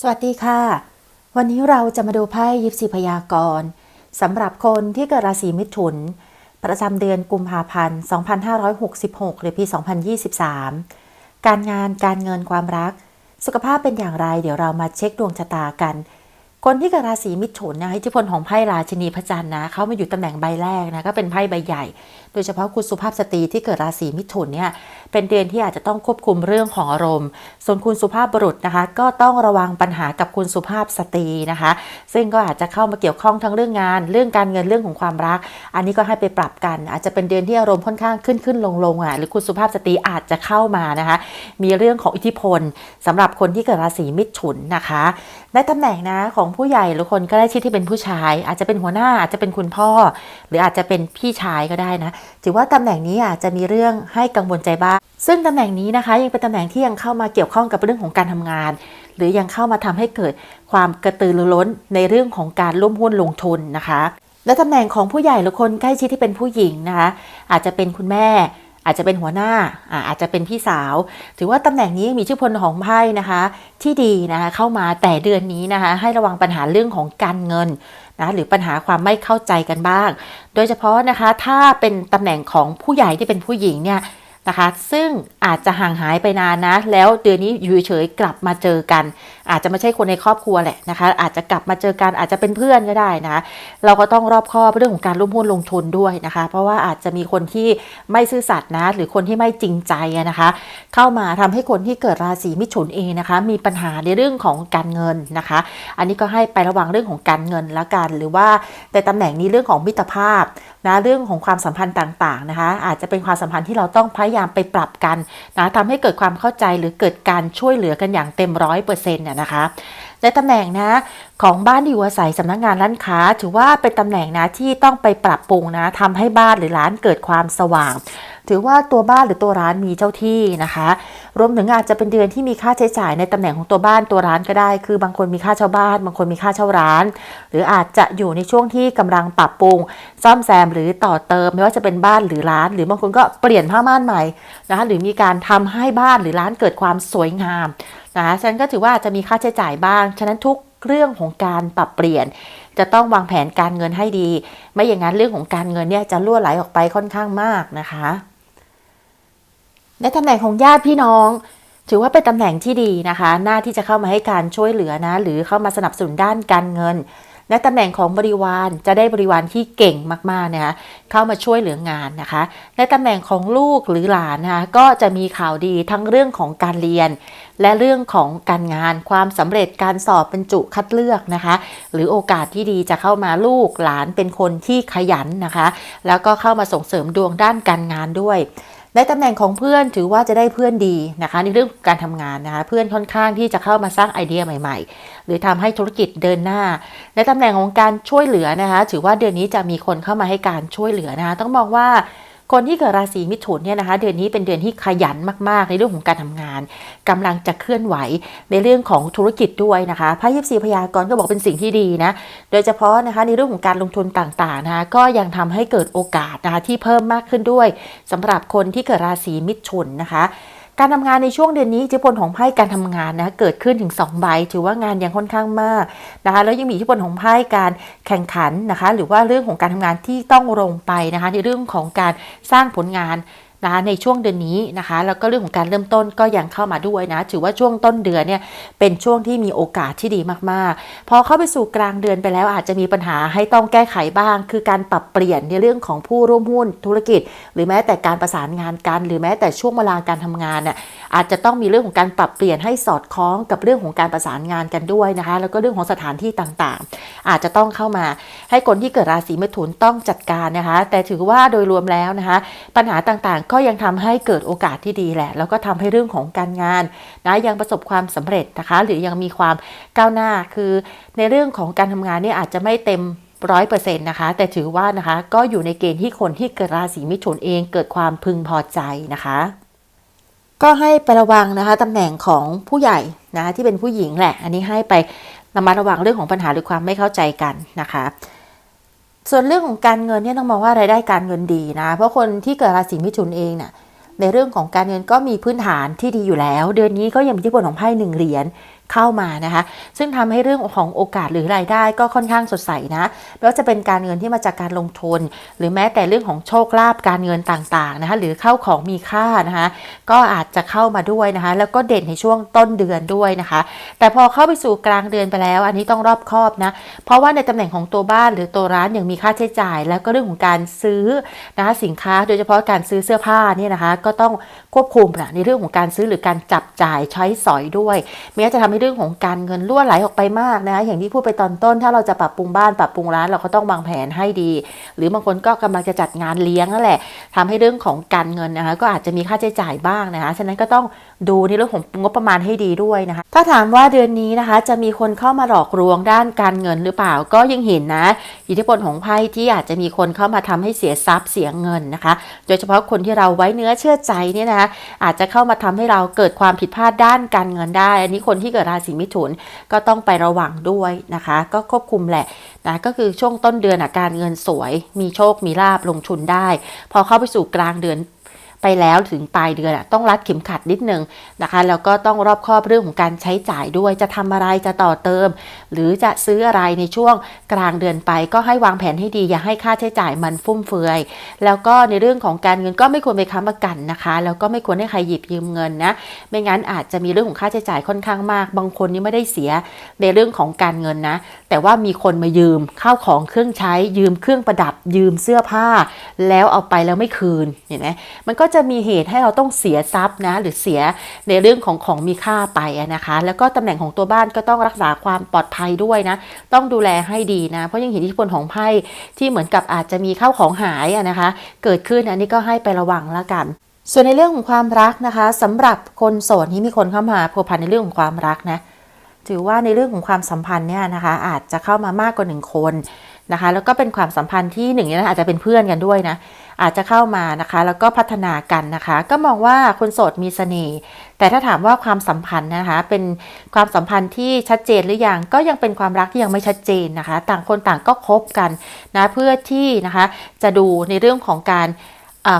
สวัสดีค่ะ วันนี้เราจะมาดูไพ่ยิปซีพยากรณ์สำหรับคนที่เกิดราศีมิถุน ประจำเดือนกุมภาพันธ์ 2566 หรือปี 2023 การงานการเงินความรัก สุขภาพเป็นอย่างไร เดี๋ยวเรามาเช็คดวงชะตากัน คนที่เกิดราศีมิถุนนะอิทธิพลของไพ่ราชินีพระจันทร์นะเขามาอยู่ตำแหน่งใบแรกนะก็เป็นไพ่ใบใหญ่โดยเฉพาะคุณสุภาพสตรีที่เกิดราศีมิถุนเนี่ยเป็นเดือนที่อาจจะต้องควบคุมเรื่องของอารมณ์ ส่วนคุณสุภาพบุรุษนะคะ ก็ต้องระวังปัญหากับคุณสุภาพสตรีนะคะ ซึ่งก็อาจจะเข้ามาเกี่ยวข้องทั้งเรื่องงาน เรื่องการเงินเรื่องของความรัก อันนี้ก็ให้ไปปรับกัน อาจจะเป็นเดือนที่อารมณ์ค่อนข้างขึ้นขึ้นลงลงอะหรือคุณสุภาพสตรีอาจจะเข้ามานะคะ มีเรื่องของอิทธิพลสำหรับคนที่เกิดราศีมิถุนนะคะได้ตำแหน่งนะของผู้ใหญ่หรือคนก็ได้ชิดที่เป็นผู้ชาย อาจจะเป็นหัวหน้าอาจจะเป็นคุณพ่อ หรืออาจจะเป็นพี่ชายก็ได้นะถือว่าตำแหน่งนี้อาจจะมีเรื่องให้กังวลใจบ้าง ซึ่งตำแหน่งนี้นะคะ ยังเป็นตำแหน่งที่ยังเข้ามาเกี่ยวข้องกับเรื่องของการทำงาน หรือยังเข้ามาทำให้เกิดความกระตือรือร้นในเรื่องของการร่วมหุ้นลงทุนนะคะ และตำแหน่งของผู้ใหญ่หรือคนใกล้ชิดที่เป็นผู้หญิงนะคะ อาจจะเป็นคุณแม่อาจจะเป็นหัวหน้าอาอาจจะเป็นพี่สาว ถือว่าตำแหน่งนี้มีชื่อพลของไพ่นะคะ ที่ดีนะคะเข้ามาแต่เดือนนี้นะคะ ให้ระวังปัญหาเรื่องของการเงิน นะหรือปัญหาความไม่เข้าใจกันบ้าง โดยเฉพาะนะคะถ้าเป็นตำแหน่งของผู้ใหญ่ที่เป็นผู้หญิงเนี่ย นะคะ ซึ่งอาจจะห่างหายไปนานนะ แล้วเดือนนี้อยู่เฉยกลับมาเจอกัน อาจจะไม่ใช่คนในครอบครัวแหละนะคะ อาจจะกลับมาเจอกันอาจจะเป็นเพื่อนก็ได้นะ เราก็ต้องรอบคอบเรื่องของการร่วมหุ้นลงทุนด้วยนะคะ เพราะว่าอาจจะมีคนที่ไม่ซื่อสัตย์นะ หรือคนที่ไม่จริงใจนะคะ เข้ามาทำให้คนที่เกิดราศีมิถุนเองนะคะ มีปัญหาในเรื่องของการเงินนะคะ อันนี้ก็ให้ไประวังเรื่องของการเงินละกัน หรือว่าในตำแหน่งนี้เรื่องของมิตรภาพ นะเรื่องของความสัมพันธ์ต่างๆนะคะ อาจจะเป็นความสัมพันธ์ที่เราต้องพยายามไปปรับกันนะทำให้เกิดความเข้าใจหรือเกิดการช่วยเหลือกันอย่างเต็มร้อยเปอร์เซ็นต์เนี่ยนะคะ ในตำแหน่งนะของบ้านที่อยู่อาศัยสำนักงานร้านค้า ถือว่าเป็นตำแหน่งนะที่ต้องไปปรับปรุงนะทำให้บ้านหรือร้านเกิดความสว่าง ถือว่าตัวบ้านหรือตัวร้านมีเจ้าที่นะคะ รวมถึงอาจจะเป็นเดือนที่มีค่าใช้จ่ายในตำแหน่งของตัวบ้านตัวร้านก็ได้ คือบางคนมีค่าเช่าบ้าน บางคนมีค่าเช่าร้าน หรืออาจจะอยู่ในช่วงที่กำลังปรับปรุง ซ่อมแซมหรือต่อเติมไม่ว่าจะเป็นบ้านหรือร้าน หรือบางคนก็เปลี่ยนผ้าม่านใหม่นะคะหรือมีการทำให้บ้านหรือร้านเกิดความสวยงามนะฉะนั้นก็ถือว่าจจะมีค่าใช้จ่ายบ้าง ฉะนั้นทุกเรื่องของการปรับเปลี่ยน จะต้องวางแผนการเงินให้ดี ไม่อย่างนั้นเรื่องของการเงินเนี่ยจะล่วไหลออกไปค่อนข้างมากนะคะในตำแหน่งของญาติพี่น้อง ถือว่าเป็นตำแหน่งที่ดีนะคะ หน้าที่จะเข้ามาให้การช่วยเหลือนะ หรือเข้ามาสนับสนุนด้านการเงิน และตำแหน่งของบริวารจะได้บริวารที่เก่งมากๆนะคะเข้ามาช่วยเหลืองานนะคะ ในตำแหน่งของลูกหรือหลานนะคะก็จะมีข่าวดีทั้งเรื่องของการเรียน และเรื่องของการงานความสำเร็จการสอบบรรจุคัดเลือกนะคะ หรือโอกาสที่ดีจะเข้ามาลูกหลานเป็นคนที่ขยันนะคะ แล้วก็เข้ามาส่งเสริมดวงด้านการงานด้วย ในตำแหน่งของเพื่อนถือว่าจะได้เพื่อนดีนะคะ ในเรื่องการทำงานนะคะ เพื่อนค่อนข้างที่จะเข้ามาสร้างไอเดียใหม่ ๆ หรือทำให้ธุรกิจเดินหน้า ในตำแหน่งของการช่วยเหลือนะคะ ถือว่าเดือนนี้จะมีคนเข้ามาให้การช่วยเหลือนะคะ ต้องมองว่า คนที่เกิดราศีมิถุนเนี่ยนะคะ เดือนนี้เป็นเดือนที่ขยันมาก ๆ ในเรื่องของการทำงานกำลังจะเคลื่อนไหวในเรื่องของธุรกิจด้วยนะคะพระยิบซีพยากรก็บอกเป็นสิ่งที่ดีนะโดยเฉพาะนะคะในเรื่องของการลงทุนต่างๆนะคะก็ยังทำให้เกิดโอกาสนะคะที่เพิ่มมากขึ้นด้วยสำหรับคนที่เกิดราศีมิถุนนะคะ การทำงานในช่วงเดือนนี้อิทธิพลของไพ่การทำงานนะเกิดขึ้นถึง2ใบถือว่างานยังค่อนข้างมากนะคะแล้วยังมีอิทธิพลของไพ่การแข่งขันนะคะ หรือว่าเรื่องของการทำงานที่ต้องลงไปนะคะในเรื่องของการสร้างผลงาน นะคะในช่วงเดือนนี้นะคะ แล้วก็เรื่องของการเริ่มต้นก็ยังเข้ามาด้วยนะ ถือว่าช่วงต้นเดือนเนี่ยเป็นช่วงที่มีโอกาสที่ดีมากๆ พอเข้าไปสู่กลางเดือนไปแล้วอาจจะมีปัญหาให้ต้องแก้ไขบ้าง คือการปรับเปลี่ยนในเรื่องของผู้ร่วมหุ้นธุรกิจ หรือแม้แต่การประสานงานกัน หรือแม้แต่ช่วงเวลาการทำงานน่ะอาจจะต้องมีเรื่องของการปรับเปลี่ยนให้สอดคล้องกับเรื่องของการประสานงานกันด้วยนะคะ แล้วก็เรื่องของสถานที่ต่างๆ อาจจะต้องเข้ามา ให้คนที่เกิดราศีเมถุนต้องจัดการนะคะ แต่ถือว่าโดยรวมแล้วนะคะ ปัญหาต่างๆก็ยังทำให้เกิดโอกาสที่ดีแหละ แล้วก็ทำให้เรื่องของการงานนะยังประสบความสำเร็จนะคะ หรือยังมีความก้าวหน้าคือในเรื่องของการทำงานเนี่ยอาจจะไม่เต็มร้อยเปอร์เซ็นต์นะคะ แต่ถือว่านะคะก็อยู่ในเกณฑ์ที่คนที่เกิดราศีมิถุนเองเกิดความพึงพอใจนะคะ ก็ให้ไประวังนะคะตำแหน่งของผู้ใหญ่นะที่เป็นผู้หญิงแหละ อันนี้ให้ไประมัดระวังเรื่องของปัญหาหรือความไม่เข้าใจกันนะคะ ส่วนเรื่องของการเงินเนี่ยต้องมองว่ารายได้การเงินดีนะ เพราะคนที่เกิดราศีมิถุนเองเนี่ยในเรื่องของการเงินก็มีพื้นฐานที่ดีอยู่แล้ว เดือนนี้ก็ยังมีทธิพลของไพ่หนึ่งเหรียญ เข้ามานะคะ ซึ่งทำให้เรื่องของโอกาสหรือรายได้ก็ค่อนข้างสดใสนะไม่ว่าจะเป็นการเงินที่มาจากการลงทุน หรือแม้แต่เรื่องของโชคลาภการเงินต่างๆนะคะหรือเข้าของมีค่านะคะก็อาจจะเข้ามาด้วยนะคะ แล้วก็เด่นในช่วงต้นเดือนด้วยนะคะ แต่พอเข้าไปสู่กลางเดือนไปแล้ว อันนี้ต้องรอบคอบนะเพราะว่าในตำแหน่งของตัวบ้านหรือตัวร้านยังมีค่าใช้จ่าย แล้วก็เรื่องของการซื้อนะคะสินค้าโดยเฉพาะการซื้อเสื้อผ้าเนี่ยนะคะ ก็ต้องควบคุมนะในเรื่องของการซื้อหรือการจับจ่ายใช้สอยด้วยแม้จะทำให้เรื่องของการเงินรั่วไหลออกไปมากนะคะอย่างที่พูดไปตอนต้น ถ้าเราจะปรับปรุงบ้านปรับปรุงร้านเราก็ต้องวางแผนให้ดี หรือบางคนก็กำลังจะจัดงานเลี้ยงนั่นแหละทำให้เรื่องของการเงินนะคะก็อาจจะมีค่าใช้จ่ายบ้างนะคะฉะนั้นก็ต้องดูในเรื่องของงบประมาณให้ดีด้วยนะคะถ้าถามว่าเดือนนี้นะคะ จะมีคนเข้ามาหลอกลวงด้านการเงินหรือเปล่าก็ยังเห็นนะ อิทธิพลของไพ่ที่อาจจะมีคนเข้ามาทำให้เสียทรัพย์เสียเงินนะคะ โดยเฉพาะคนที่เราไว้เนื้อเชื่อใจเนี่ยนะคะอาจจะเข้ามาทำให้เราเกิดความผิดพลาดด้านการเงินได้ อันนี้คนที่เกิดราศีมิถุนก็ต้องไประวังด้วยนะคะ ก็ควบคุมแหละนะก็คือช่วงต้นเดือนอาการเงินสวย มีโชคมีลาบลงทุนได้ พอเข้าไปสู่กลางเดือน ไปแล้วถึงปลายเดือนต้องรัดเข็มขัดนิดนึงนะคะแล้วก็ต้องรอบคอบเรื่องของการใช้จ่ายด้วยจะทำอะไรจะต่อเติม หรือจะซื้ออะไรในช่วงกลางเดือนไป ก็ให้วางแผนให้ดีอย่าให้ค่าใช้จ่ายมันฟุ่มเฟือย แล้วก็ในเรื่องของการเงินก็ไม่ควรไปค้ำประกันนะคะแล้วก็ไม่ควรให้ใครหยิบยืมเงินนะไม่งั้นอาจจะมีเรื่องของค่าใช้จ่ายค่อนข้างมาก บางคนนี่ไม่ได้เสียในเรื่องของการเงินนะ แต่ว่ามีคนมายืมข้าวของเครื่องใช้ยืมเครื่องประดับยืมเสื้อผ้า แล้วเอาไปแล้วไม่คืนเห็นไหมมันก็จะมีเหตุให้เราต้องเสียทรัพย์นะหรือเสียในเรื่องของของมีค่าไปนะคะ แล้วก็ตำแหน่งของตัวบ้านก็ต้องรักษาความปลอดภัยด้วยนะ ต้องดูแลให้ดีนะ เพราะยังเห็นอิทธิพลของไพ่ที่เหมือนกับอาจจะมีข้าวของหายนะคะ เกิดขึ้นอันนี้ก็ให้ไประวังแล้วกันส่วนในเรื่องของความรักนะคะสำหรับคนโสดที่มีคนเข้ามาพัวพันในเรื่องของความรักนะถือว่าในเรื่องของความสัมพันธ์เนี่ยนะคะ อาจจะเข้ามามากกว่าหนึ่งคน นะคะ แล้วก็เป็นความสัมพันธ์ที่หนึ่งนี่ยนอาจจะเป็นเพื่อนกันด้วยนะ อาจจะเข้ามานะคะ แล้วก็พัฒนากันนะคะ ก็มองว่าคนโสดมีเสน่ห์ แต่ถ้าถามว่าความสัมพันธ์นะคะ เป็นความสัมพันธ์ที่ชัดเจนหรือยัง ก็ยังเป็นความรักที่ยังไม่ชัดเจนนะคะ ต่างคนต่างก็คบกันนะเพื่อที่นะคะ จะดูในเรื่องของการ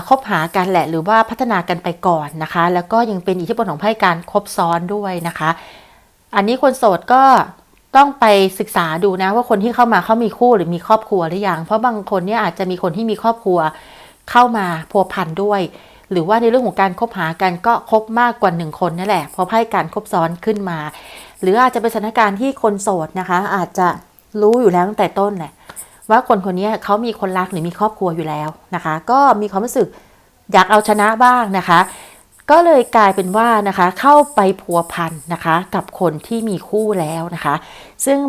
คบหากันแหละหรือว่าพัฒนากันไปก่อนนะคะ แล้วก็ยังเป็นอิทธิพลของไพ่การคบซ้อนด้วยนะคะ อันนี้คนโสดก็ ต้องไปศึกษาดูนะว่าคนที่เข้ามาเขามีคู่หรือมีครอบครัวหรือยัง เพราะบางคนเนี่ยอาจจะมีคนที่มีครอบครัวเข้ามาพัวพันด้วย หรือว่าในเรื่องของการคบหากันก็คบมากกว่าหนึ่งคนนั่นแหละเพราะไพ่การคบซ้อนขึ้นมา หรืออาจจะเป็นสถานการณ์ที่คนโสดนะคะ อาจจะรู้อยู่แล้วตั้งแต่ต้นแหละว่าคนคนนี้เขามีคนรักหรือมีครอบครัวอยู่แล้วนะคะ ก็มีความรู้สึกอยากเอาชนะบ้างนะคะ ก็เลยกลายเป็นว่านะคะเข้าไปพัวพันนะคะกับคนที่มีคู่แล้วนะคะ ซึ่ง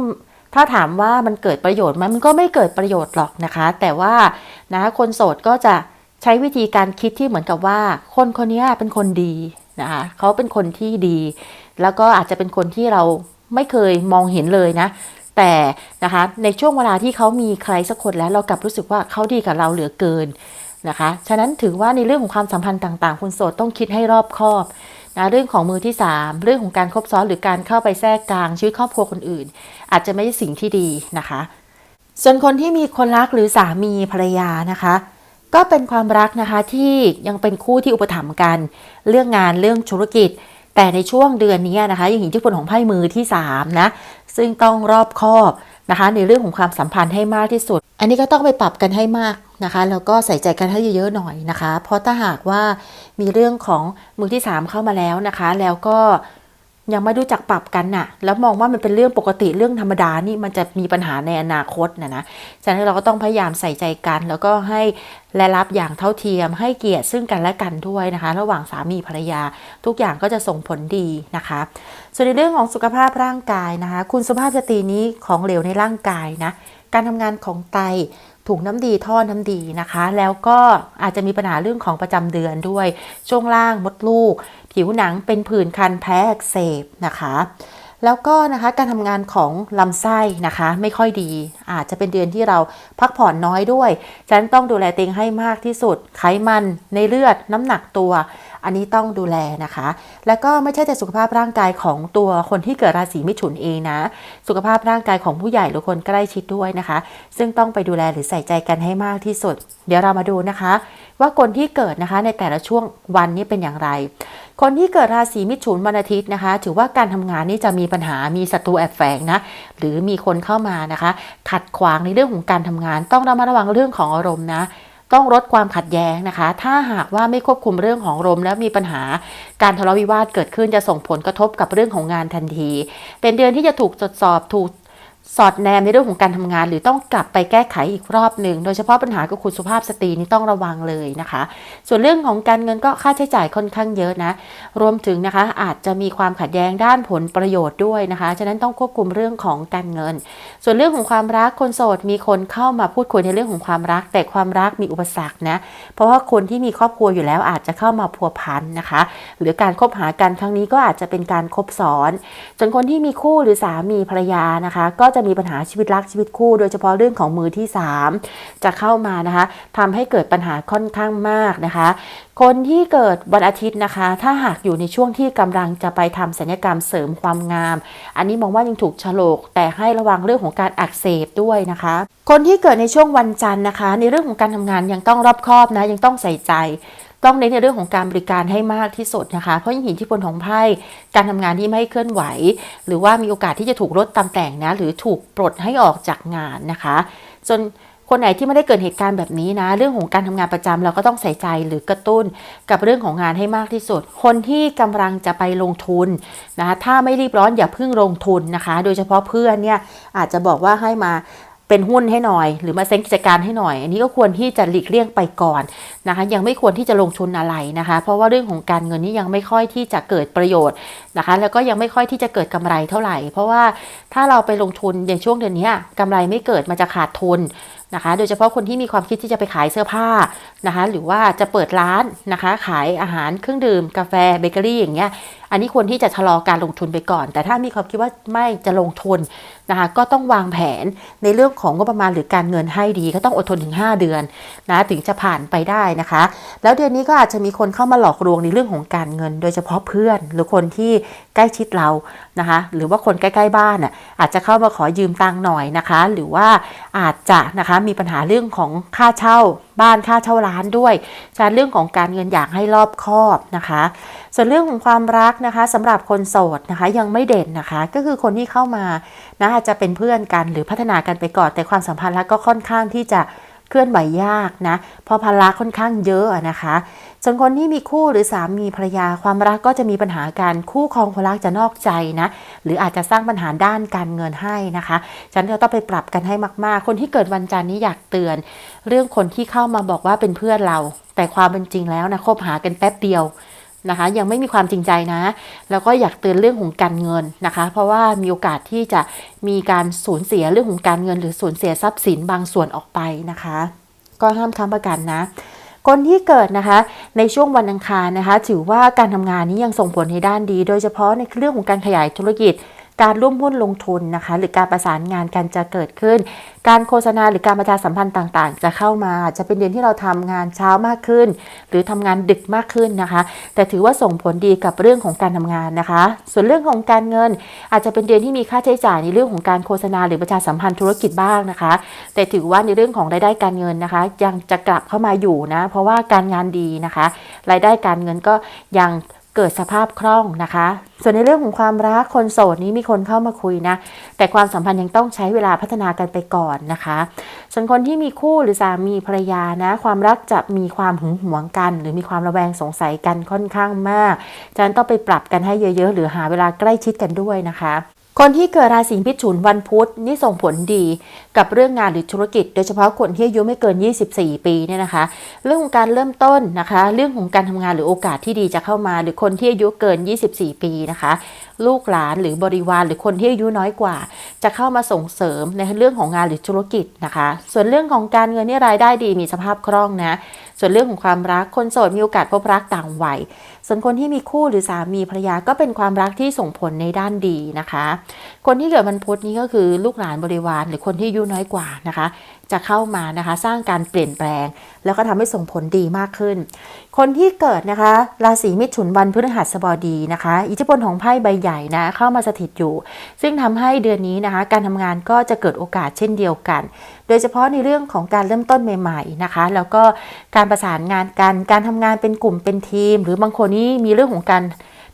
ถ้าถามว่ามันเกิดประโยชน์ไหมมันก็ไม่เกิดประโยชน์หรอกนะคะ แต่ว่านะคนโสดก็จะใช้วิธีการคิดที่เหมือนกับว่า คนคนนี้เป็นคนดีนะคะเขาเป็นคนที่ดี แล้วก็อาจจะเป็นคนที่เราไม่เคยมองเห็นเลยนะ แต่นะคะในช่วงเวลาที่เขามีใครสักคนแล้วเรากลับรู้สึกว่าเขาดีกับเราเหลือเกิน นะคะ ฉะนั้นถือว่าในเรื่องของความสัมพันธ์ต่าง ๆ คุณโสดต้องคิดให้รอบคอบนะเรื่องของมือที่ 3 เรื่องของการคบซ้อนหรือการเข้าไปแทรกกลางชีวิตครอบครัวคนอื่น อาจจะไม่ใช่สิ่งที่ดีนะคะ ส่วนคนที่มีคนรักหรือสามีภรรยานะคะ ก็เป็นความรักนะคะที่ยังเป็นคู่ที่อุปถัมภ์กัน เรื่องงานเรื่องธุรกิจ แต่ในช่วงเดือนนี้นะคะยังเห็นทธิพลของไพ่มือที่3นะซึ่งต้องรอบคอบนะคะในเรื่องของความสัมพันธ์ให้มากที่สุด อันนี้ก็ต้องไปปรับกันให้มาก นะคะแล้วก็ใส่ใจกันให้เยอะๆหน่อยนะคะ เพราะถ้าหากว่ามีเรื่องของมือที่ 3 เข้ามาแล้วนะคะ แล้วก็ยังไม่รู้จักปรับกันน่ะ แล้วมองว่ามันเป็นเรื่องปกติเรื่องธรรมดานี่มันจะมีปัญหาในอนาคตนะนะฉะนั้นเราก็ต้องพยายามใส่ใจกัน แล้วก็ให้และรับอย่างเท่าเทียม ให้เกียรติซึ่งกันและกันด้วยนะคะ ระหว่างสามีภรรยา ทุกอย่างก็จะส่งผลดีนะคะ ส่วนในเรื่องของสุขภาพร่างกายนะคะ คุณสุภาพสตรีนี้ของเหลวในร่างกายนะการทำงานของไต ถุงน้ำดีท่อน้ำดีนะคะ แล้วก็อาจจะมีปัญหาเรื่องของประจำเดือนด้วย ช่วงล่างมดลูก ผิวหนังเป็นผื่นคันแพ้อักเสบนะคะ แล้วก็นะคะการทำงานของลำไส้นะคะ ไม่ค่อยดี อาจจะเป็นเดือนที่เราพักผ่อนน้อยด้วยฉะนั้นต้องดูแลเต็งให้มากที่สุด ไขมันในเลือดน้ำหนักตัว อันนี้ต้องดูแลนะคะ แล้วก็ไม่ใช่แต่สุขภาพร่างกายของตัวคนที่เกิดราศีมิถุนเองนะ สุขภาพร่างกายของผู้ใหญ่หรือคนใกล้ชิดด้วยนะคะ ซึ่งต้องไปดูแลหรือใส่ใจกันให้มากที่สุด เดี๋ยวเรามาดูนะคะ ว่าคนที่เกิดนะคะในแต่ละช่วงวันนี้เป็นอย่างไร คนที่เกิดราศีมิถุนวันอาทิตย์นะคะ ถือว่าการทำงานนี่จะมีปัญหามีศัตรูแอบแฝงนะหรือมีคนเข้ามานะคะ ขัดขวางในเรื่องของการทำงาน ต้องระมัดระวังเรื่องของอารมณ์นะ ต้องลดความขัดแย้งนะคะ ถ้าหากว่าไม่ควบคุมเรื่องของอารมแล้วมีปัญหาการทะเลาะวิวาทเกิดขึ้นจะส่งผลกระทบกับเรื่องของงานทันที เป็นเดือนที่จะถูกตรวจสอบถูก สอดแนมในเรื่องของการทำงานหรือต้องกลับไปแก้ไขอีกรอบหนึ่งโดยเฉพาะปัญหากับคุณสุภาพสตรีนี่ต้องระวังเลยนะคะ ส่วนเรื่องของการเงินก็ค่าใช้จ่ายค่อนข้างเยอะนะ รวมถึงนะคะอาจจะมีความขัดแย้งด้านผลประโยชน์ด้วยนะคะ ฉะนั้นต้องควบคุมเรื่องของการเงิน ส่วนเรื่องของความรักคนโสดมีคนเข้ามาพูดคุยในเรื่องของความรัก แต่ความรักมีอุปสรรคนะเพราะว่าคนที่มีครอบครัวอยู่แล้วอาจจะเข้ามาพัวพันนะคะ หรือการคบหากันครั้งนี้ก็อาจจะเป็นการคบซ้อนส่วนคนที่มีคู่หรือสามีภรรยานะคะ ก็จะมีปัญหาชีวิตรักชีวิตคู่ โดยเฉพาะเรื่องของมือที่ 3 จะเข้ามานะคะทำให้เกิดปัญหาค่อนข้างมากนะคะ คนที่เกิดวันอาทิตย์นะคะ ถ้าหากอยู่ในช่วงที่กำลังจะไปทำศัลยกรรมเสริมความงาม อันนี้มองว่ายังถูกฉลก แต่ให้ระวังเรื่องของการอักเสบด้วยนะคะ คนที่เกิดในช่วงวันจันทร์นะคะ ในเรื่องของการทำงานยังต้องรอบคอบนะยังต้องใส่ใจ ต้องเน้นในเรื่องของการบริการให้มากที่สุดนะคะ เพราะยังห็นที่ผลของไพ่การทำงานที่ไม่เคลื่อนไหว หรือว่ามีโอกาสที่จะถูกลดตำแหน่งนะหรือถูกปลดให้ออกจากงานนะคะส่วนคนไหนที่ไม่ได้เกิดเหตุการณ์แบบนี้นะ เรื่องของการทำงานประจำเราก็ต้องใส่ใจหรือกระตุ้นกับเรื่องของงานให้มากที่สุด คนที่กำลังจะไปลงทุนนะถ้าไม่รีบร้อนอย่าเพิ่งลงทุนนะคะ โดยเฉพาะเพื่อนเนี่ยอาจจะบอกว่าให้มา เป็นหุ้นให้หน่อย หรือมาเซ็งกิจการให้หน่อย อันนี้ก็ควรที่จะหลีกเลี่ยงไปก่อนนะคะ ยังไม่ควรที่จะลงทุนอะไรนะคะ เพราะว่าเรื่องของการเงินนี่ยังไม่ค่อยที่จะเกิดประโยชน์นะคะ แล้วก็ยังไม่ค่อยที่จะเกิดกำไรเท่าไหร่ เพราะว่าถ้าเราไปลงทุนในช่วงเดือนนี้กำไรไม่เกิดมันจะขาดทุนนะคะ โดยเฉพาะคนที่มีความคิดที่จะไปขายเสื้อผ้านะคะ หรือว่าจะเปิดร้านนะคะ ขายอาหารเครื่องดื่ม กาแฟเบเกอรี่อย่างเงี้ย อันนี้ควรที่จะชะลอการลงทุนไปก่อน แต่ถ้ามีความคิดว่าไม่จะลงทุนนะคะ ก็ต้องวางแผนในเรื่องของงบประมาณหรือการเงินให้ดี ก็ต้องอดทนถึง 5 เดือนนะถึงจะผ่านไปได้นะคะ แล้วเดือนนี้ก็อาจจะมีคนเข้ามาหลอกลวงในเรื่องของการเงิน โดยเฉพาะเพื่อนหรือคนที่ใกล้ชิดเรานะคะ หรือว่าคนใกล้ๆบ้านอะอาจจะเข้ามาขอยืมตังค์หน่อยนะคะ หรือว่าอาจจะนะคะมีปัญหาเรื่องของค่าเช่าบ้านค่าเช่าร้านด้วยฉะนั้นเรื่องของการเงินอยากให้รอบคอบนะคะ ส่วนเรื่องของความรักนะคะสำหรับคนโสดนะคะยังไม่เด่นนะคะ ก็คือคนที่เข้ามานะอาจจะเป็นเพื่อนกันหรือพัฒนากันไปก่อนแต่ความสัมพันธ์แล้วก็ค่อนข้างที่จะเคลื่อนไหวยากนะเพราะภาระค่อนข้างเยอะนะคะ ส่วนคนที่มีคู่หรือสามีภรรยาความรักก็จะมีปัญหาการคู่ครองคนรักจะนอกใจนะ หรืออาจจะสร้างปัญหาด้านการเงินให้นะคะฉันเราต้องไปปรับกันให้มาก ๆ คนที่เกิดวันจันทร์นี้อยากเตือน เรื่องคนที่เข้ามาบอกว่าเป็นเพื่อนเรา แต่ความเป็นจริงแล้วนะคบหากันแป๊บเดียวนะคะยังไม่มีความจริงใจนะ แล้วก็อยากเตือนเรื่องของการเงินนะคะ เพราะว่ามีโอกาสที่จะมีการสูญเสียเรื่องของการเงิน หรือสูญเสียทรัพย์สินบางส่วนออกไปนะคะ ก็ห้ามค้ำประกันนะ คนที่เกิดนะคะในช่วงวันอังคารนะคะ ถือว่าการทำงานนี้ยังส่งผลในด้านดี โดยเฉพาะในเรื่องของการขยายธุรกิจ การร่วมหุ้นลงทุนนะคะ หรือการประสานงานกันจะเกิดขึ้น การโฆษณาหรือการประชาสัมพันธ์ต่างๆ จะเข้ามาจะเป็นเดือนที่เราทำงานเช้ามากขึ้น หรือทำงานดึกมากขึ้นนะคะ แต่ถือว่าส่งผลดีกับเรื่องของการทำงานนะคะ ส่วนเรื่องของการเงินอาจจะเป็นเดือนที่มีค่าใช้จ่ายในเรื่องของการโฆษณาหรือประชาสัมพันธ์ธุรกิจบ้างนะคะ แต่ถือว่าในเรื่องของรายได้การเงินนะคะ ยังจะกลับเข้ามาอยู่นะ เพราะว่าการงานดีนะคะ รายได้การเงินก็ยัง เกิดสภาพคล่องนะคะ ส่วนในเรื่องของความรักคนโสดนี้มีคนเข้ามาคุยนะ แต่ความสัมพันธ์ยังต้องใช้เวลาพัฒนากันไปก่อนนะคะ ส่วนคนที่มีคู่หรือสามีภรรยานะ ความรักจะมีความหึงหวงกัน หรือมีความระแวงสงสัยกันค่อนข้างมากฉะนั้นต้องไปปรับกันให้เยอะ ๆ หรือหาเวลาใกล้ชิดกันด้วยนะคะ คนที่เกิดราศีมิถุนวันพุธนี่ส่งผลดีกับเรื่องงานหรือธุรกิจ โดยเฉพาะคนที่อายุไม่เกิน 24 ปีเนี่ยนะคะ เรื่องของการเริ่มต้นนะคะ เรื่องของการทำงานหรือโอกาสที่ดีจะเข้ามา หรือคนที่อายุเกิน 24 ปีนะคะ ลูกหลานหรือบริวารหรือคนที่อายุน้อยกว่า จะเข้ามาส่งเสริมในเรื่องของงานหรือธุรกิจนะคะ ส่วนเรื่องของการเงินนี่รายได้ดีมีสภาพคล่องนะ ส่วนเรื่องของความรักคนโสดมีโอกาสพบรักต่างวัย ส่วนคนที่มีคู่หรือสามีภรรยาก็เป็นความรักที่ส่งผลในด้านดีนะคะ คนที่เกิดวันพุธนี้ก็คือลูกหลานบริวารหรือคนที่อายุน้อยกว่านะคะจะเข้ามานะคะ สร้างการเปลี่ยนแปลง แล้วก็ทำให้ส่งผลดีมากขึ้น คนที่เกิดนะคะ ราศีมิถุนวันพฤหัสบดีนะคะ อิทธิพลของไพ่ใบใหญ่นะเข้ามาสถิตอยู่ ซึ่งทำให้เดือนนี้นะคะ การทำงานก็จะเกิดโอกาสเช่นเดียวกัน โดยเฉพาะในเรื่องของการเริ่มต้นใหม่ ๆนะคะ แล้วก็การประสานงานกันการทำงานเป็นกลุ่มเป็นทีม หรือบางคนนี่มีเรื่องของการ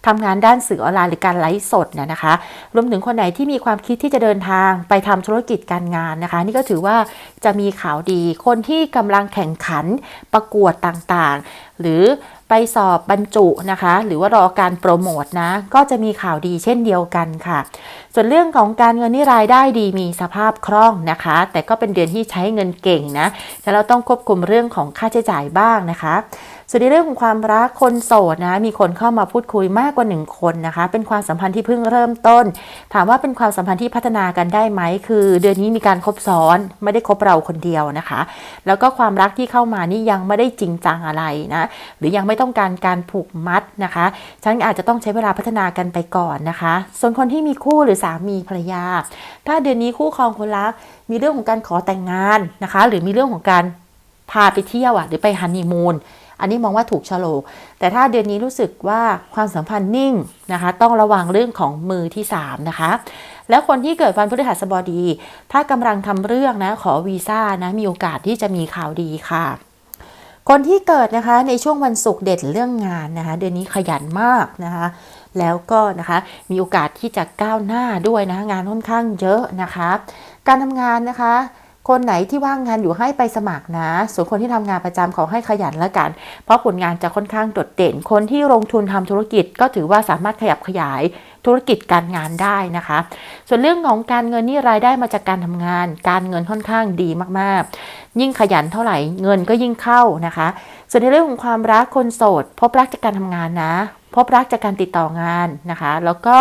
ทำงานด้านสื่อออนไลน์หรือการไลฟ์สดเนี่ยนะคะ รวมถึงคนไหนที่มีความคิดที่จะเดินทางไปทำธุรกิจการงานนะคะ นี่ก็ถือว่าจะมีข่าวดีคนที่กำลังแข่งขันประกวดต่างๆ หรือ ไปสอบบรรจุนะคะ หรือว่ารอการโปรโมทนะ ก็จะมีข่าวดีเช่นเดียวกันค่ะ ส่วนเรื่องของการเงินนี่รายได้ดีมีสภาพคล่องนะคะ แต่ก็เป็นเดือนที่ใช้เงินเก่งนะแต่เราต้องควบคุมเรื่องของค่าใช้จ่ายบ้างนะคะส่วนในเรื่องของความรักคนโสดนะมีคนเข้ามาพูดคุยมากกว่าหนึ่งคนนะคะ เป็นความสัมพันธ์ที่เพิ่งเริ่มต้น ถามว่าเป็นความสัมพันธ์ที่พัฒนากันได้ไหมคือ เดือนนี้มีการคบซ้อนไม่ได้คบเราคนเดียวนะคะ แล้วก็ความรักที่เข้ามานี่ยังไม่ได้จริงจังอะไรนะหรือยังไม่ต้องการการผูกมัดนะคะ ฉันอาจจะต้องใช้เวลาพัฒนากันไปก่อนนะคะ ส่วนคนที่มีคู่หรือสามีภรรยา ถ้าเดือนนี้คู่ครองคนรักมีเรื่องของการขอแต่งงานนะคะ หรือมีเรื่องของการพาไปเที่ยวอะหรือไปฮันนีมูนอันนี้มองว่าถูกชะโลกแต่ถ้าเดือนนี้รู้สึกว่าความสัมพันธ์นิ่งนะคะ ต้องระวังเรื่องของมือที่ 3 นะคะ แล้วคนที่เกิดวันพฤหัสบดี ถ้ากำลังทำเรื่องนะขอวีซ่านะมีโอกาสที่จะมีข่าวดีค่ะ คนที่เกิดนะคะในช่วงวันศุกร์เด็ดเรื่องงานนะคะ เดือนนี้ขยันมากนะคะแล้วก็นะคะมีโอกาสที่จะก้าวหน้าด้วยนะงานค่อนข้างเยอะนะคะ การทำงานนะคะ คนไหนที่ว่างงานอยู่ให้ไปสมัครนะ ส่วนคนที่ทำงานประจำขอให้ขยันแล้วกัน เพราะผลงานจะค่อนข้างโดดเด่น คนที่ลงทุนทำธุรกิจก็ถือว่าสามารถขยับขยาย ธุรกิจการงานได้นะคะ ส่วนเรื่องของการเงินนี่รายได้มาจากการทำงาน การเงินค่อนข้างดีมากๆ ยิ่งขยันเท่าไหร่เงินก็ยิ่งเข้านะคะ ส่วนในเรื่องของความรักคนโสด พบรักจากการทำงานนะ พบรักจากการติดต่องานนะคะ แล้วก็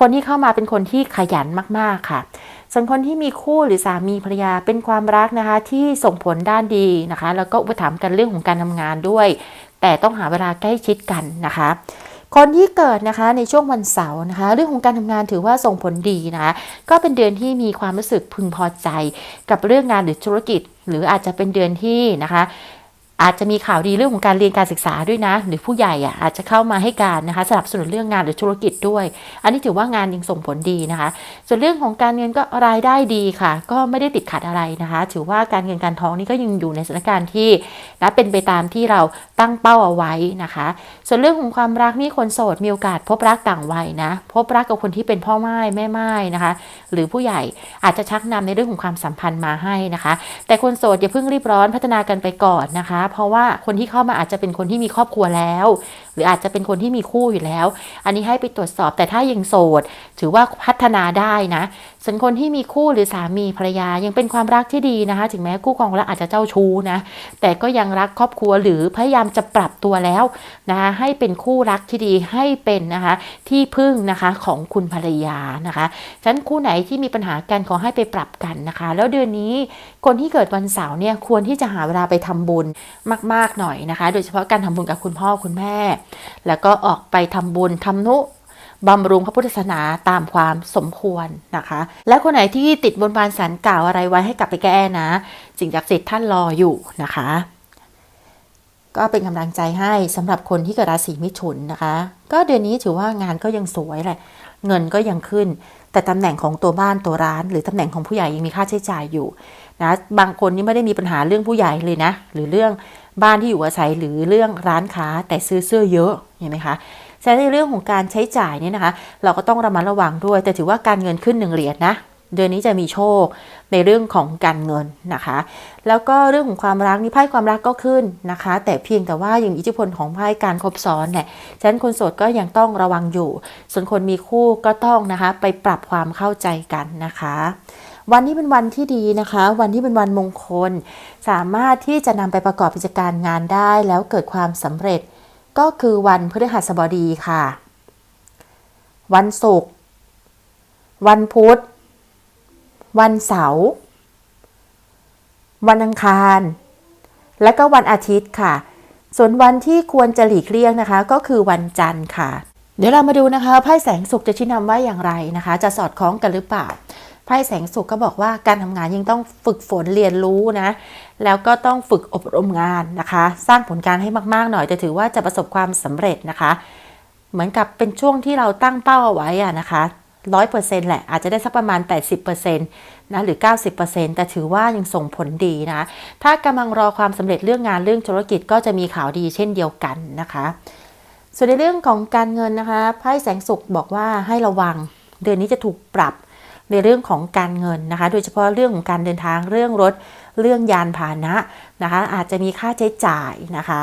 คนที่เข้ามาเป็นคนที่ขยันมากๆค่ะส่วนคนที่มีคู่หรือสามีภรรยาเป็นความรักนะคะ ที่ส่งผลด้านดีนะคะ แล้วก็อุปถัมภ์กันเรื่องของการทำงานด้วย แต่ต้องหาเวลาใกล้ชิดกันนะคะ คนที่เกิดนะคะในช่วงวันเสาร์นะคะ เรื่องของการทำงานถือว่าส่งผลดีนะคะก็เป็นเดือนที่มีความรู้สึกพึงพอใจ กับเรื่องงานหรือธุรกิจ หรืออาจจะเป็นเดือนที่นะคะ อาจจะมีข่าวดีเรื่องของการเรียนการศึกษาด้วยนะ หรือผู้ใหญ่อะอาจจะเข้ามาให้การนะคะสนับสนุนเรื่องงานหรือธุรกิจด้วย อันนี้ถือว่างานยังส่งผลดีนะคะ ส่วนเรื่องของการเงินก็รายได้ดีค่ะ ก็ไม่ได้ติดขัดอะไรนะคะ ถือว่าการเงินการทองนี่ก็ยังอยู่ในสถานการณ์ที่นะเป็นไปตามที่เราตั้งเป้าเอาไว้นะคะ ส่วนเรื่องของความรักนี่คนโสดมีโอกาสพบรักต่างวัยนะ พบรักกับคนที่เป็นพ่อไม้แม่ไม้นะคะ หรือผู้ใหญ่อาจจะชักนำในเรื่องของความสัมพันธ์มาให้นะคะ แต่คนโสดอย่าเพิ่งรีบร้อนพัฒนากันไปก่อนนะคะเพราะว่าคนที่เข้ามาอาจจะเป็นคนที่มีครอบครัวแล้ว รืออาจจะเป็นคนที่มีคู่อยู่แล้ว อันนี้ให้ไปตรวจสอบแต่ถ้ายังโสด ถือว่าพัฒนาได้นะส่วนคนที่มีคู่หรือสามีภรรยายังเป็นความรักที่ดีนะคะ ถึงแม้คู่ครองรักอาจจะเจ้าชู้นะ แต่ก็ยังรักครอบครัวหรือพยายามจะปรับตัวแล้วนะคะให้เป็นคู่รักที่ดีให้เป็นนะคะที่พึ่งนะคะของคุณภรรยานะคะฉะนั้นคู่ไหนที่มีปัญหากันขอให้ไปปรับกันนะคะ แล้วเดือนนี้คนที่เกิดวันเสาร์เนี่ยควรที่จะหาเวลาไปทำบุญมาก ๆ หน่อยนะคะ โดยเฉพาะการทำบุญกับคุณพ่อคุณแม่แล้วก็ออกไปทำบุญทำนุบำรุงพระพุทธศาสนาตามความสมควรนะคะ และคนไหนที่ติดบนบานสารกล่าวอะไรไว้ให้กลับไปแก้นะสิ่งศักดิ์สิทธิ์ท่านรออยู่นะคะ ก็เป็นกำลังใจให้สำหรับคนที่เกิดราศีมิถุนนะคะ ก็เดือนนี้ถือว่างานก็ยังสวยแหละ เงินก็ยังขึ้น แต่ตำแหน่งของตัวบ้านตัวร้าน หรือตำแหน่งของผู้ใหญ่ยังมีค่าใช้จ่ายอยู่นะบางคนนี่ไม่ได้มีปัญหาเรื่องผู้ใหญ่เลยนะ หรือเรื่อง บ้านที่อยู่อาศัยหรือเรื่องร้านค้าแต่ซื้อเสื้อเยอะเห็นไหมคะแต่ในเรื่องของการใช้จ่ายเนี่ยนะคะ เราก็ต้องระมัดระวังด้วย แต่ถือว่าการเงินขึ้นหนึ่งเหรียญนะเดือนนี้จะมีโชคในเรื่องของการเงินนะคะ แล้วก็เรื่องของความรักนี่ไพ่ความรักก็ขึ้นนะคะ แต่เพียงแต่ว่ายังมีอิทธิพลของไพ่การคบซ้อนเนี่ยฉะนั้นคนโสดก็ยังต้องระวังอยู่ ส่วนคนมีคู่ก็ต้องนะคะ ไปปรับความเข้าใจกันนะคะ วันนี้เป็นวันที่ดีนะคะ วันที่เป็นวันมงคล สามารถที่จะนำไปประกอบกิจการงานได้แล้วเกิดความสำเร็จ ก็คือวันพฤหัสบดีค่ะ วันศุกร์วันพุธ วันเสาร์วันอังคาร และก็วันอาทิตย์ค่ะ ส่วนวันที่ควรจะหลีกเลี่ยงนะคะ ก็คือวันจันทร์ค่ะ เดี๋ยวเรามาดูนะคะไพ่แสงสุขจะชี้นำว่าอย่างไรนะคะ จะสอดคล้องกันหรือเปล่า ไพ่แสงสุขก็บอกว่าการทำงานยังต้องฝึกฝนเรียนรู้นะ แล้วก็ต้องฝึกอบรมงานนะคะ สร้างผลการให้มากๆหน่อยแต่ถือว่าจะประสบความสำเร็จนะคะ เหมือนกับเป็นช่วงที่เราตั้งเป้าเอาไว้อะนะคะร้อยเปอร์เซ็นต์แหละ อาจจะได้สักประมาณ 80%นะหรือ 90%แต่ถือว่ายังส่งผลดีนะ ถ้ากำลังรอความสำเร็จเรื่องงานเรื่องธุรกิจก็จะมีข่าวดีเช่นเดียวกันนะคะ ส่วนในเรื่องของการเงินนะคะไพ่แสงสุขบอกว่าให้ระวัง เดือนนี้จะถูกปรับ ในเรื่องของการเงินนะคะ โดยเฉพาะเรื่องของการเดินทางเรื่องรถเรื่องยานพาหนะนะคะ อาจจะมีค่าใช้จ่ายนะคะ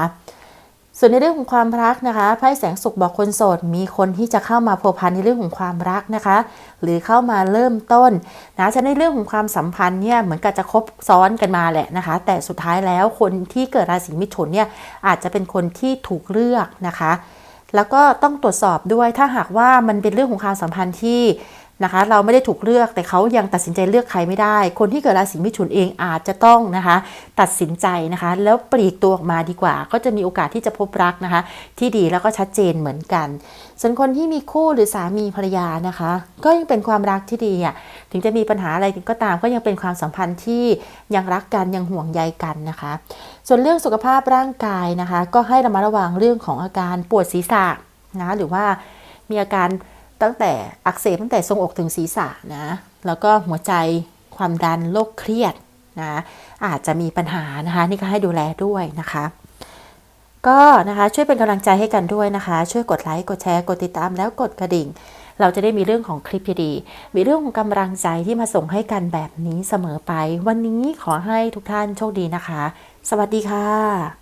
ส่วนในเรื่องของความรักนะคะไพ่แสงสุขบอกคนโสด มีคนที่จะเข้ามาพัวพันในเรื่องของความรักนะคะ หรือเข้ามาเริ่มต้นนะจะในเรื่องของความสัมพันธ์เนี่ยเหมือนกับจะคบซ้อนกันมาแหละนะคะ แต่สุดท้ายแล้วคนที่เกิดราศีมิถุนเนี่ยอาจจะเป็นคนที่ถูกเลือกนะคะแล้วก็ต้องตรวจสอบด้วยถ้าหากว่ามันเป็นเรื่องของความสัมพันธ์ที่ นะคะ เราไม่ได้ถูกเลือกแต่เขายังตัดสินใจเลือกใครไม่ได้ คนที่เกิดราศีมิถุนเองอาจจะต้องนะคะ ตัดสินใจนะคะ แล้วปลีกตัวออกมาดีกว่า ก็จะมีโอกาสที่จะพบรักนะคะ ที่ดีแล้วก็ชัดเจนเหมือนกัน ส่วนคนที่มีคู่หรือสามีภรรยานะคะ ก็ยังเป็นความรักที่ดีอะถึงจะมีปัญหาอะไรก็ตามก็ยังเป็นความสัมพันธ์ที่ยังรักกันยังห่วงใยกันนะคะ ส่วนเรื่องสุขภาพร่างกายนะคะ ก็ให้ระมัดระวังเรื่องของอาการปวดศีรษะนะหรือว่ามีอาการ ตั้งแต่อักเสบตั้งแต่ทรงอกถึงศีรษะนะ แล้วก็หัวใจความดันโรคเครียดนะอาจจะมีปัญหานะคะ นี่ก็ให้ดูแลด้วยนะคะ ก็นะคะช่วยเป็นกำลังใจให้กันด้วยนะคะ ช่วยกดไลค์กดแชร์กดติดตามแล้วกดกระดิ่ง เราจะได้มีเรื่องของคลิปดีมีเรื่องของกำลังใจที่มาส่งให้กันแบบนี้เสมอไป วันนี้ขอให้ทุกท่านโชคดีนะคะ สวัสดีค่ะ